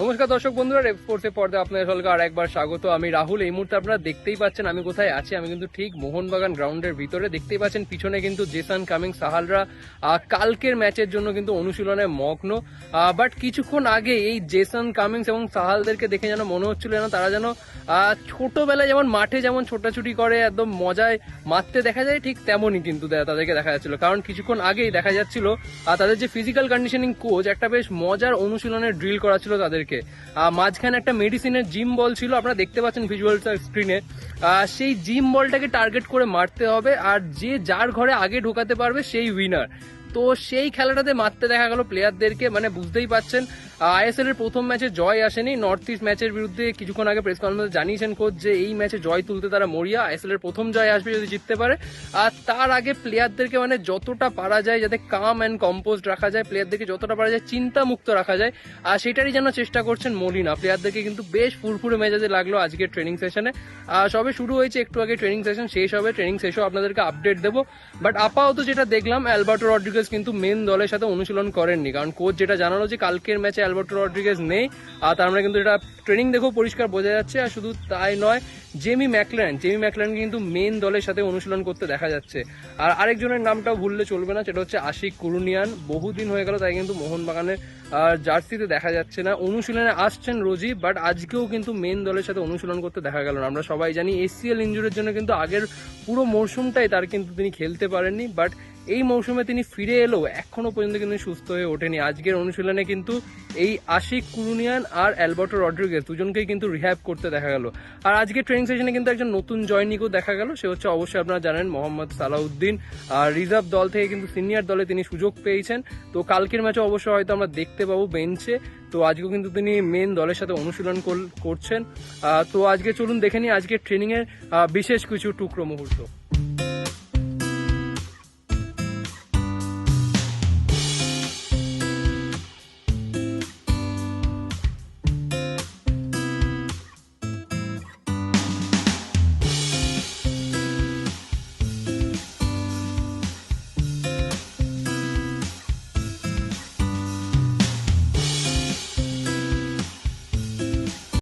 নমস্কার দর্শক বন্ধুরা রেপ স্পোর্টস এর পর্দায় আপনাদের সকলকে আর একবার স্বাগত। আমি রাহুল, এই মুহূর্তে আপনারা দেখতেই পাচ্ছেন আমি কোথায় আছি, আমি কিন্তু ঠিক মোহনবাগান গ্রাউন্ডের ভিতরে। দেখতেই পাচ্ছেন পিছনে কিন্তু জেসান, কামিং, সাহালরা কালকের ম্যাচের জন্য কিন্তু অনুশীলনে মগ্ন। বাট কিছুক্ষণ আগে এই জেসান কামিংস এবং সাহালদেরকে দেখে যেন মনে হচ্ছিল যেন তারা যেন ছোটবেলায় যেমন মাঠে যেমন ছোটাছুটি করে, একদম মজায় মারতে দেখা যায়, ঠিক তেমনই কিন্তু তাদেরকে দেখা যাচ্ছিল। কারণ কিছুক্ষণ আগেই দেখা যাচ্ছিল তাদের যে ফিজিক্যাল কন্ডিশনিং কোচ একটা বেশ মজার অনুশীলনের ড্রিল করা ছিল তাদেরকে। আহ, মাঝখানে একটা মেডিসিনের জিম বল ছিল আপনারা দেখতে পাচ্ছেন ভিজুয়াল স্ক্রিনে সেই জিম বলটাকে টার্গেট করে মারতে হবে আর যে যার ঘরে আগে ঢোকাতে পারবে সেই উইনার তো সেই খেলাটাতে মারতে দেখা গেল প্লেয়ারদেরকে মানে বুঝতেই পাচ্ছেন, আইএসএল এর প্রথম ম্যাচে জয় আসেনি। নর্থ ইস্ট ম্যাচের বিরুদ্ধে কিছুক্ষণ আগে প্রেস কনফারেন্সে জানিয়েছেন কোচ যে এই ম্যাচে জয় তুলতে তারা মরিয়া। আইএসএল এর প্রথম জয় আসবে যদি জিততে পারে। আর তার আগে প্লেয়ারদেরকে মানে যতটা পারা যায়, যাতে কাম অ্যান্ড কম্পোস্ট রাখা যায় প্লেয়ারদেরকে যতটা পারা যায় চিন্তা মুক্ত রাখা যায়। আর সেটারই যেন চেষ্টা করছেন মলিনা প্লেয়ারদেরকে কিন্তু বেশ ফুরফুরে মেজাজে লাগল আজকের ট্রেনিং সেশনে আর সবে শুরু হয়েছে, একটু আগে ট্রেনিং সেশন শেষ হবে। ট্রেনিং শেষও আপনাদেরকে আপডেট দেবো। বাট আপাতত যেটা দেখলাম, অ্যালবার্টো রড্রিগেজ কিন্তু মেন দলের সাথে অনুশীলন করেননি। কারণ কোচ যেটা জানালো যে কালকের ম্যাচে অ্যালবার্টো রড্রিগেজ নেই, আর তার মানে কিন্তু এটা ট্রেনিং দেখেও পরিষ্কার বোঝা যাচ্ছে, আর শুধু তাই নয় জেমি ম্যাকল্যান্ড জেমি ম্যাকল্যান্ড কিন্তু মেন দলের সাথে অনুশীলন করতে দেখা যাচ্ছে। আর আরেকজনের নামটাও ভুললে চলবে না, সেটা হচ্ছে আশিক কুরুনিয়ান। বহুদিন হয়ে গেল তাই কিন্তু মোহনবাগানের জার্সিতে দেখা যাচ্ছে না। অনুশীলনে আসছেন রোজই বাট আজকেও কিন্তু মেন দলের সাথে অনুশীলন করতে দেখা গেল না। আমরা সবাই জানি এসিএল ইঞ্জুরির জন্য কিন্তু আগের পুরো মরশুমটাই তার কিন্তু তিনি খেলতে পারেননি বাট এই মৌসুমে তিনি ফিরে এলেও এখনও পর্যন্ত কিন্তু সুস্থ হয়ে ওঠেনি। আজকের অনুশীলনে কিন্তু এই আশিক কুরুনিয়ান আর অ্যালবার্টো রড্রিগেজ দুজনকেই কিন্তু রিহ্যাব করতে দেখা গেল। আর আজকে ট্রেনিং সেশনে কিন্তু একজন নতুন জয়নিকও দেখা গেল, সে হচ্ছে অবশ্যই আপনারা জানেন মোহাম্মদ সালাউদ্দিন। আর রিজার্ভ দল থেকে কিন্তু সিনিয়র দলে তিনি সুযোগ পেয়েছেন। তো কালকের ম্যাচে অবশ্যই হয়তো আমরা দেখতে পাবো বেঞ্চে তো আজকেও কিন্তু তিনি মেন দলের সাথে অনুশীলন করছেন। তো আজকে চলুন দেখে নিই আজকে ট্রেনিংয়ের বিশেষ কিছু টুকরো মুহূর্ত।